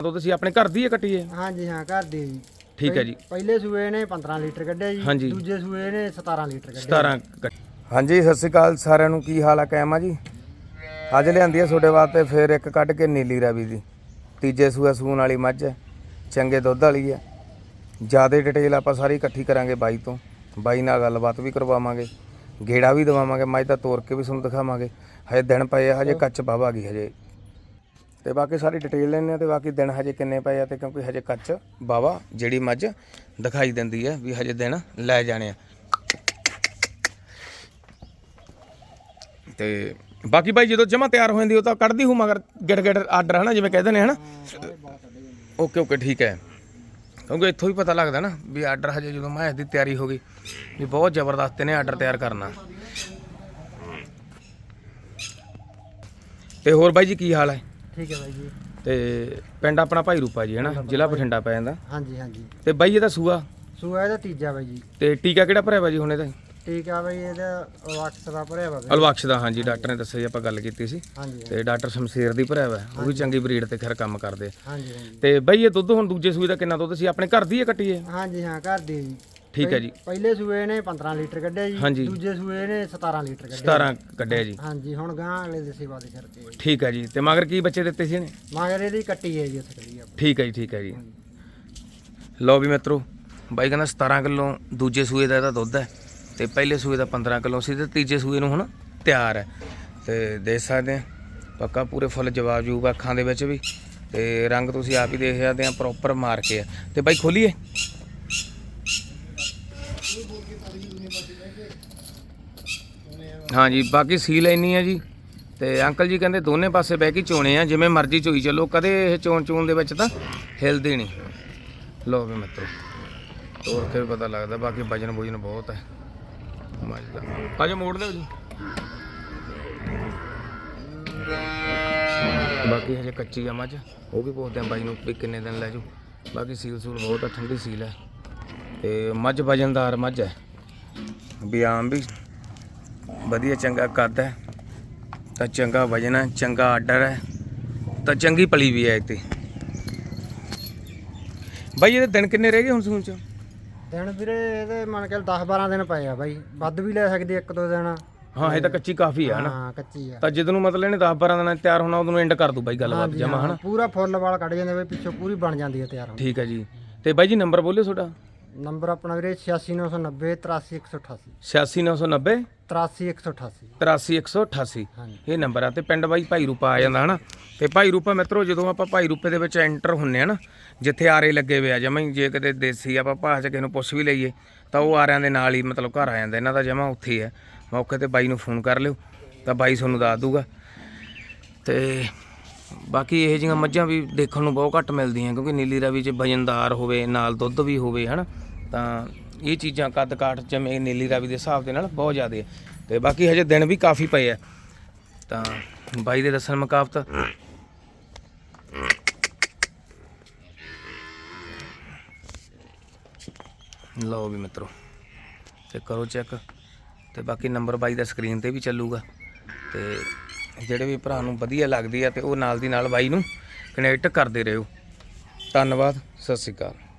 ਤੋਂ ਤੁਸੀਂ ਆਪਣੇ ਘਰ ਦੀ ਹੈ ਕੱਟੀ ਹੈ? ਹਾਂਜੀ ਹਾਂ ਘਰ ਦੀ ਜੀ। ਠੀਕ ਹੈ ਜੀ। ਪਹਿਲੇ ਸੂਏ ਨੇ 15 ਲੀਟਰ ਕੱਢਿਆ ਜੀ ਹਾਂਜੀ। ਦੂਜੇ ਸੂਏ ਨੇ 17 ਲੀਟਰ ਕੱਢਿਆ 17 ਹਾਂਜੀ ਸਤਿ ਸ਼੍ਰੀ ਅਕਾਲ ਸਾਰਿਆਂ ਨੂੰ ਕੀ ਹਾਲ ਆ ਕਾਇਮਾ ਜੀ? ਅੱਜ ਲਿਆਂਦੀ ਆ ਤੁਹਾਡੇ ਵਾਸਤੇ ਫੇਰ ਇੱਕ ਕੱਢ ਕੇ ਨੀਲੀ ਰਾਵੀ ਦੀ। ਤੀਜੇ ਸੂਆ ਸੂਣ ਵਾਲੀ ਮੱਝ ਹੈ ਚੰਗੇ ਦੁੱਧ ਵਾਲੀ ਹੈ। ਜ਼ਿਆਦਾ ਡਿਟੇਲ ਆਪਾਂ ਸਾਰੀ ਇਕੱਠੀ ਕਰਾਂਗੇ ਬਾਈ ਤੋਂ। ਬਾਈ ਨਾਲ ਗੱਲਬਾਤ ਵੀ ਕਰਵਾਵਾਂਗੇ ਗੇੜਾ ਵੀ ਦਵਾਵਾਂਗੇ ਮੱਝ ਦਾ ਤੋੜ ਕੇ ਵੀ ਤੁਹਾਨੂੰ ਦਿਖਾਵਾਂਗੇ। ਹਜੇ ਦਿਨ ਪਏ ਆ ਹਜੇ ਕੱਚ ਬਾਵਾ ਗਈ ਹਜੇ। ਤੇ ਬਾਕੀ ਸਾਰੀ ਡਿਟੇਲ ਲੈਣੇ ਆ ਤੇ ਬਾਕੀ ਦਿਨ ਹਜੇ ਕਿੰਨੇ ਪਏ ਆ ਤੇ ਕਿਉਂਕਿ ਹਜੇ ਕੱਚ ਬਾਵਾ ਜਿਹੜੀ ਮੱਝ ਦਿਖਾਈ ਦਿੰਦੀ ਹੈ ਵੀ ਹਜੇ ਦਿਨ ਲੈ ਜਾਣੇ ਆ। ਤੇ ਬਾਕੀ ਭਾਈ ਜਦੋਂ ਜਮਾ ਤਿਆਰ ਹੋ ਜਾਂਦੀ ਉਹ ਤਾਂ ਕੱਢਦੀ ਹੂੰ ਮਗਰ ਗਿੜ ਗਿੜ ਆਰਡਰ ਹਨਾ, ਜਿਵੇਂ ਕਹਿੰਦੇ ਨੇ ਹਨਾ। ਓਕੇ ਓਕੇ, ਠੀਕ ਹੈ। ਕਿਉਂਕਿ ਇੱਥੋਂ ਹੀ ਪਤਾ ਲੱਗਦਾ ਨਾ ਵੀ ਆਰਡਰ ਹਜੇ ਜਦੋਂ ਮੈਂ ਦੀ ਤਿਆਰੀ ਹੋ ਗਈ, ਵੀ ਬਹੁਤ ਜ਼ਬਰਦਸਤ ਨੇ ਆਰਡਰ ਤਿਆਰ ਕਰਨਾ। ਤੇ ਹੋਰ ਬਾਈ ਜੀ ਕੀ ਹਾਲ ਹੈ? ਠੀਕ ਹੈ ਬਾਈ ਜੀ। ਤੇ ਪਿੰਡ ਆਪਣਾ ਭਾਈ ਰੂਪਾ ਜੀ ਹਨਾ? ਜ਼ਿਲ੍ਹਾ ਬਠਿੰਡਾ ਪੈ ਜਾਂਦਾ। ਹਾਂਜੀ ਹਾਂਜੀ। ਤੇ ਬਾਈ ਇਹਦਾ ਸੂਆ? ਸੂਆ ਇਹਦਾ ਤੀਜਾ ਬਾਈ ਜੀ। ਤੇ ਟੀਕਾ ਕਿਹੜਾ ਭਰਿਆ ਜੀ ਹੁਣ ਇਹਦਾ? ਠੀਕ ਆ ਬਾਈ ਇਹਦਾ ਵਾਕਸ ਦਾ ਭਰਿਆ ਵਾ ਬਾਈ। ਅਲਵਕਸ਼ ਦਾ ਹਾਂਜੀ। ਡਾਕਟਰ ਨੇ ਦੱਸਿਆ ਜੀ ਆਪਾਂ ਗੱਲ ਕੀਤੀ ਸੀ। ਹਾਂਜੀ ਤੇ ਡਾਕਟਰ ਸ਼ਮਸ਼ੇਰ ਦੀ ਭਰਿਆ ਵਾ ਉਹ ਵੀ ਚੰਗੀ ਬਰੀਡ ਤੇ ਖੈਰ ਕੰਮ ਕਰਦੇ। ਆ। ਹਾਂਜੀ ਹਾਂਜੀ। ਤੇ ਬਈ ਇਹ ਦੁੱਧ ਹੁਣ ਦੂਜੇ ਸੂਏ ਦਾ ਕਿੰਨਾ ਦੁੱਧ ਸੀ? ਆਪਣੇ ਘਰ ਦੀ ਹੈ ਕੱਟੀ ਹੈ ਹਾਂਜੀ ਹਾਂ ਘਰ ਦੀ ਜੀ। ਠੀਕ ਹੈ ਜੀ। ਪਹਿਲੇ ਸੂਏ ਨੇ 15 ਲੀਟਰ ਕੱਢਿਆ ਜੀ ਹਾਂਜੀ। ਦੂਜੇ ਸੂਏ ਨੇ 17 ਲੀਟਰ ਕੱਢਿਆ 17 ਕੱਢਿਆ ਜੀ। ਹਾਂਜੀ ਹੁਣ ਗਾਂ ਅਗਲੇ ਦੇ ਸੇਵਾ ਦੇ ਆ ਜੀ। ਠੀਕ ਹੈ ਜੀ ਤੇ ਮਗਰ ਕੀ ਬੱਚੇ ਦਿੱਤੇ ਸੀ ਇਹਨੇ? ਮਗਰ ਇਹਦੀ ਕੱਟੀ ਹੈ ਜੀ ਉੱਥੇ ਕਰੀ ਆਪਾਂ ਠੀਕ ਹੈ ਜੀ ਠੀਕ ਹੈ ਜੀ। ਲਓ ਵੀ ਮਿੱਤਰੋ ਬਾਈ ਕਹਿੰਦਾ 17 ਕਿਲੋ ਦੂਜੇ ਸੂਏ ਦਾ ਇਹਦਾ ਦੁੱਧ ਹੈ ਤੇ ਪਹਿਲੇ ਸੂਏ ਦਾ 15 ਕਿਲੋ ਸੀ ਤੇ ਤੀਜੇ ਸੂਏ ਨੂੰ ਹੁਣ ਤਿਆਰ ਹੈ। ਤੇ ਦੇਖ ਸਕਦੇ ਆ ਪੱਕਾ ਪੂਰੇ ਫੁੱਲ ਜਵਾਬ ਜੂਬ ਅੱਖਾਂ ਦੇ ਵਿੱਚ ਵੀ ਤੇ ਰੰਗ ਤੁਸੀਂ ਆਪ ਹੀ ਦੇਖ ਸਕਦੇ ਆ ਪ੍ਰੋਪਰ ਮਾਰ ਕੇ ਆ ਤੇ ਬਾਈ ਖੋਲੀਏ। ਹਾਂਜੀ, ਬਾਕੀ ਸੀਲ ਇੰਨੀ ਹੈ ਜੀ। ਤੇ ਅੰਕਲ ਜੀ ਕਹਿੰਦੇ ਦੋਨੇ ਪਾਸੇ ਬਹਿ ਕੇ ਚੋਣੇ ਆ, ਜਿਵੇਂ ਮਰਜ਼ੀ ਚੋਈ ਚੱਲੋ। ਕਦੇ ਇਹ ਚੋਣ ਚੋਣ ਦੇ ਵਿੱਚ ਤਾਂ ਹਿਲਦੇ ਨਹੀਂ। ਲੋ ਵੀ ਮਿੱਤਰੋ ਤੋੜ ਕੇ ਵੀ ਪਤਾ ਲੱਗਦਾ, ਬਾਕੀ ਵਜਨ ਵਜਨ ਬਹੁਤ ਹੈ। ਮੱਝ ਦਾ ਭਾਜੀ ਮੋੜ ਲਿਓ ਜੀ। ਬਾਕੀ ਹਜੇ ਕੱਚੀ ਆ ਮੱਝ, ਉਹ ਵੀ ਪੁੱਛਦੇ ਆ ਬਾਈ ਨੂੰ ਵੀ ਕਿੰਨੇ ਦਿਨ ਲੈ ਜੂ ਬਾਕੀ ਸੀਲ ਸੂਲ ਬਹੁਤ ਆ, ਠੰਡੀ ਸੀਲ ਹੈ। ਤੇ ਮੱਝ ਵਜਨਦਾਰ ਮੱਝ ਹੈ। ਵੀ ਆਮ ਵੀ ਵਧੀਆ ਚੰਗਾ ਕੱਦ ਹੈ ਤਾਂ ਚੰਗਾ ਵਜਨ ਹੈ ਚੰਗਾ ਆਰਡਰ ਹੈ ਤਾਂ ਚੰਗੀ ਪਲੀ ਵੀ ਹੈ ਇੱਥੇ। ਬਾਈ ਇਹਦੇ ਦਿਨ ਕਿੰਨੇ ਰਹਿ ਗਏ ਹੁਣ ਸੂਨ ਚ? ਦਿਨ ਵੀਰੇ ਇਹਦੇ ਮੰਨ ਕੇ 10 12 ਦਿਨ ਪਏ ਆ ਬਾਈ। ਵੱਧ ਵੀ ਲੈ ਸਕਦੀ ਇੱਕ ਦੋ ਦਿਨ। ਹਾਂ ਇਹ ਤਾਂ ਕੱਚੀ ਕਾਫੀ ਹਨਾ? ਹਾਂ ਕੱਚੀ ਆ। ਤਾਂ ਜਦੋਂ ਨੂੰ ਮਤਲਬ ਇਹਨੇ 10 12 ਦਿਨਾਂ ਤਿਆਰ ਹੋਣਾ ਉਦੋਂ ਐਂਡ ਕਰ ਦੂ ਬਾਈ ਗੱਲਬਾਤ ਜਮਾ ਹਨਾ? ਪੂਰਾ ਫੁੱਲ ਵਾਲ ਕੱਢ ਜਾਂਦੇ ਬਈ ਪਿੱਛੋਂ ਪੂਰੀ ਬਣ ਜਾਂਦੀ ਹੈ ਤਿਆਰ ਠੀਕ ਹੈ ਜੀ। ਤੇ ਬਾਈ ਜੀ ਨੰਬਰ ਬੋਲਿਓ ਤੁਹਾਡਾ। ਨੰਬਰ ਆਪਣਾ ਵੀਰੇ 86990 83188 86990 83188 83188 ਹਾਂਜੀ। ਇਹ ਨੰਬਰ ਆ ਤੇ ਪਿੰਡ ਬਾਈ ਭਾਈ ਰੂਪਾ ਆ ਜਾਂਦਾ ਹਨਾ? ਤੇ ਭਾਈ ਰੂਪਾ ਮਿੱਤਰੋ ਜਦੋਂ ਆਪਾਂ ਭਾਈ ਰੂਪੇ ਦੇ ਵਿੱਚ ਐਂਟਰ ਹੁੰਨੇ ਆ ਨਾ ਜਿੱਥੇ ਆਰੇ ਲੱਗੇ ਹੋਏ ਆ ਜਮਾਂ ਜੇ ਕਿਤੇ ਦੇਸੀ ਆਪਾਂ ਭਾਸ਼ਾ ਕਿਸੇ ਨੂੰ ਪੁੱਛ ਵੀ ਲਈਏ ਤਾਂ ਉਹ ਆਰਿਆਂ ਦੇ ਨਾਲ ਹੀ ਮਤਲਬ ਘਰ ਆ ਜਾਂਦਾ ਇਹਨਾਂ ਦਾ ਜਮਾ ਉੱਥੇ ਹੀ ਹੈ ਮੌਕੇ ਤੇ ਬਾਈ ਨੂੰ ਫੋਨ ਕਰ ਲਿਓ ਤਾਂ ਬਾਈ ਤੁਹਾਨੂੰ ਦੱਸ ਦੂਗਾ। ਤੇ ਬਾਕੀ ਇਹ ਜਿਹੀਆਂ ਮੱਝਾਂ ਵੀ ਦੇਖਣ ਨੂੰ ਬਹੁਤ ਘੱਟ ਮਿਲਦੀਆਂ, ਕਿਉਂਕਿ ਨੀਲੀ ਰਾਵੀ 'ਚ ਵਜਨਦਾਰ ਹੋਵੇ, ਨਾਲ ਦੁੱਧ ਵੀ ਹੋਵੇ, ਹਨਾ, ਤਾਂ ਇਹ ਚੀਜ਼ਾਂ ਕੱਦ ਕਾਠ ਜਿਵੇਂ ਨੀਲੀ ਰਾਵੀ ਦੇ ਹਿਸਾਬ ਦੇ ਨਾਲ ਬਹੁਤ ਜ਼ਿਆਦਾ ਹੈ ਤੇ ਬਾਕੀ ਹਜੇ ਦਿਨ ਵੀ ਕਾਫੀ ਪਏ ਆ। ਤਾਂ ਬਾਈ ਦੇ ਦੱਸਣ ਮੁਕਾਬਤ ਲਓ ਵੀ ਮਿੱਤਰੋ, ਤੇ ਕਰੋ ਚੈੱਕ, ਤੇ ਬਾਕੀ ਨੰਬਰ ਬਾਈ ਦਾ ਸਕਰੀਨ ਤੇ ਵੀ ਚੱਲੂਗਾ, ਤੇ ਜਿਹੜੇ ਵੀ ਭਰਾ ਨੂੰ ਵਧੀਆ ਲੱਗਦੀ ਆ ਤੇ ਉਹ ਨਾਲ ਦੀ ਨਾਲ ਬਾਈ ਨੂੰ ਕਨੈਕਟ ਕਰਦੇ ਰਹੋ। ਧੰਨਵਾਦ, ਸਤਿ ਸ਼੍ਰੀ ਅਕਾਲ।